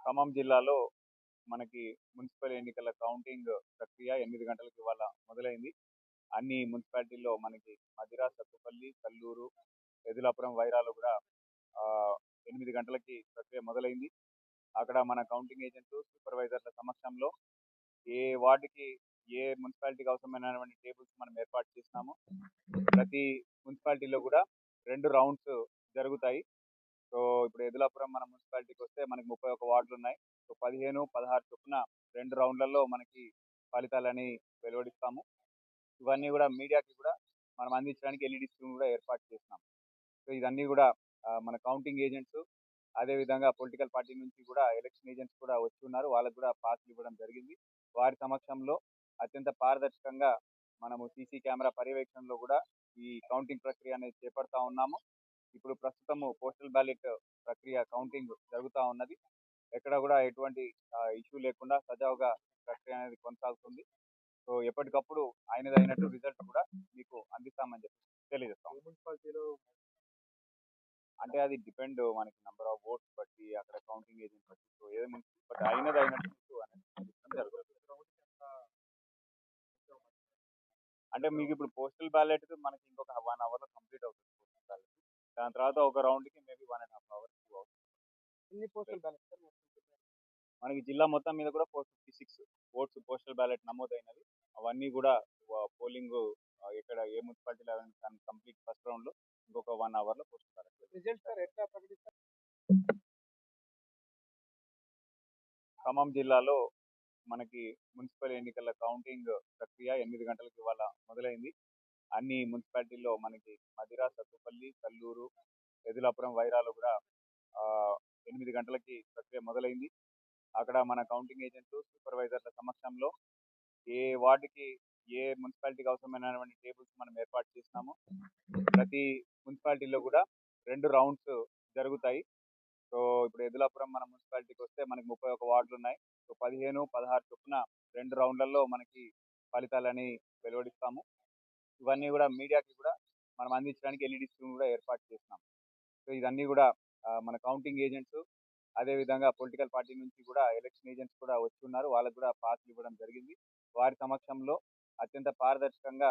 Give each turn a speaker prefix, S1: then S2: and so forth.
S1: ఖమ్మం జిల్లాలో మనకి మున్సిపల్ ఎన్నికల కౌంటింగ్ ప్రక్రియ ఎనిమిది గంటలకు ఇవాళ మొదలైంది. అన్ని మున్సిపాలిటీల్లో మనకి మధిర సత్తుపల్లి కల్లూరు ఎదులాపురం వైరాలు కూడా ఎనిమిది గంటలకి ప్రక్రియ మొదలైంది. అక్కడ మన కౌంటింగ్ ఏజెంట్లు సూపర్వైజర్ల సమక్షంలో ఏ వార్డుకి ఏ మున్సిపాలిటీకి అవసరమైనటువంటి టేబుల్స్ మనం ఏర్పాటు చేసినాము ప్రతి మున్సిపాలిటీలో కూడా రెండు రౌండ్స్ జరుగుతాయి. సో ఇప్పుడు ఎదులాపురం మన మున్సిపాలిటీకి వస్తే మనకి ముప్పై ఒక వార్డులు ఉన్నాయి సో పదిహేను పదహారు చొప్పున రెండు రౌండ్లలో మనకి ఫలితాలని వెలువడిస్తాము. ఇవన్నీ కూడా మీడియాకి కూడా మనం అందించడానికి ఎల్ఈడి స్క్రీన్ కూడా ఏర్పాటు చేసినాం. సో ఇదన్నీ కూడా మన కౌంటింగ్ ఏజెంట్స్ అదేవిధంగా పొలిటికల్ పార్టీ నుంచి కూడా ఎలక్షన్ ఏజెంట్స్ కూడా వచ్చి ఉన్నారు. వాళ్ళకు కూడా పాసులు ఇవ్వడం జరిగింది. వారి సమక్షంలో అత్యంత పారదర్శకంగా మనము సీసీ కెమెరా పర్యవేక్షణలో కూడా ఈ కౌంటింగ్ ప్రక్రియ అనేది చేపడతా ఉన్నాము. ఇప్పుడు ప్రస్తుతము పోస్టల్ బ్యాలెట్ ప్రక్రియ కౌంటింగ్ జరుగుతూ ఉన్నది. ఎక్కడ కూడా ఎటువంటి ఇష్యూ లేకుండా సజావుగా ప్రక్రియ అనేది కొనసాగుతుంది. సో ఎప్పటికప్పుడు ఆయనది అయినట్టు రిజల్ట్ కూడా మీకు అందిస్తామని చెప్పి తెలియజేస్తాం అంటే అది డిపెండ్ మనకి నెంబర్ ఆఫ్ ఓట్స్ బట్టి అక్కడ కౌంటింగ్ ఏజెంట్ బట్టి సో ఏదో బట్ అయినది అయినట్టు మీకు అనేది అందించడం జరుగుతుంది. అంటే మీకు ఇప్పుడు పోస్టల్ బ్యాలెట్ మనకి ఇంకొక వన్ అవర్లో కంప్లీట్ అవుతుంది. దాని తర్వాత ఒక రౌండ్కి maybe one and half hour two hours.
S2: ఎన్ని పోస్టల్ బ్యాలెట్ సార్
S1: మనకి జిల్లా మొత్తం మీద కూడా four fifty six votes postal ballot నమోదైనవి. అవన్నీ కూడా పోలింగ్ ఇక్కడ ఏ మున్సిపాలిటీలో కంప్లీట్ ఫస్ట్ రౌండ్లో ఇంకొక వన్ అవర్లో పోస్టల్ బ్యాలెట్
S2: రిజల్ట్ సార్ ఎట్లా ప్రకటిస్తారు?
S1: ఖమ్మం జిల్లాలో మనకి మున్సిపల్ ఎన్నికల కౌంటింగ్ ప్రక్రియ ఎనిమిది గంటలకు ఇవాళ మొదలైంది. అన్ని మున్సిపాలిటీల్లో మనకి మధిర సత్తుపల్లి కల్లూరు ఎదులాపురం వైరాలు కూడా ఆ, ఎనిమిది గంటలకి ప్రక్రియ మొదలైంది. అక్కడ మన కౌంటింగ్ ఏజెంట్లు సూపర్వైజర్ల సమక్షంలో ఏ వార్డుకి ఏ మున్సిపాలిటీకి అవసరమైనటువంటి టేబుల్స్ మనం ఏర్పాటు చేసినాము ప్రతి మున్సిపాలిటీలో కూడా రెండు రౌండ్స్ జరుగుతాయి. సో ఇప్పుడు ఎదులాపురం మన మున్సిపాలిటీకి వస్తే మనకి ముప్పై ఒక వార్డులు ఉన్నాయి సో పదిహేను పదహారు చొప్పున రెండు రౌండ్లలో మనకి ఫలితాలని వెలువడిస్తాము. ఇవన్నీ కూడా మీడియాకి కూడా మనం అందించడానికి ఎల్ఈడి స్క్రీన్ కూడా ఏర్పాటు చేసినాం. సో ఇవన్నీ కూడా మన కౌంటింగ్ ఏజెంట్స్ అదేవిధంగా పొలిటికల్ పార్టీ నుంచి కూడా ఎలక్షన్ ఏజెంట్స్ కూడా వచ్చి ఉన్నారు. వాళ్ళకు కూడా పాసులు ఇవ్వడం జరిగింది. వారి సమక్షంలో అత్యంత పారదర్శకంగా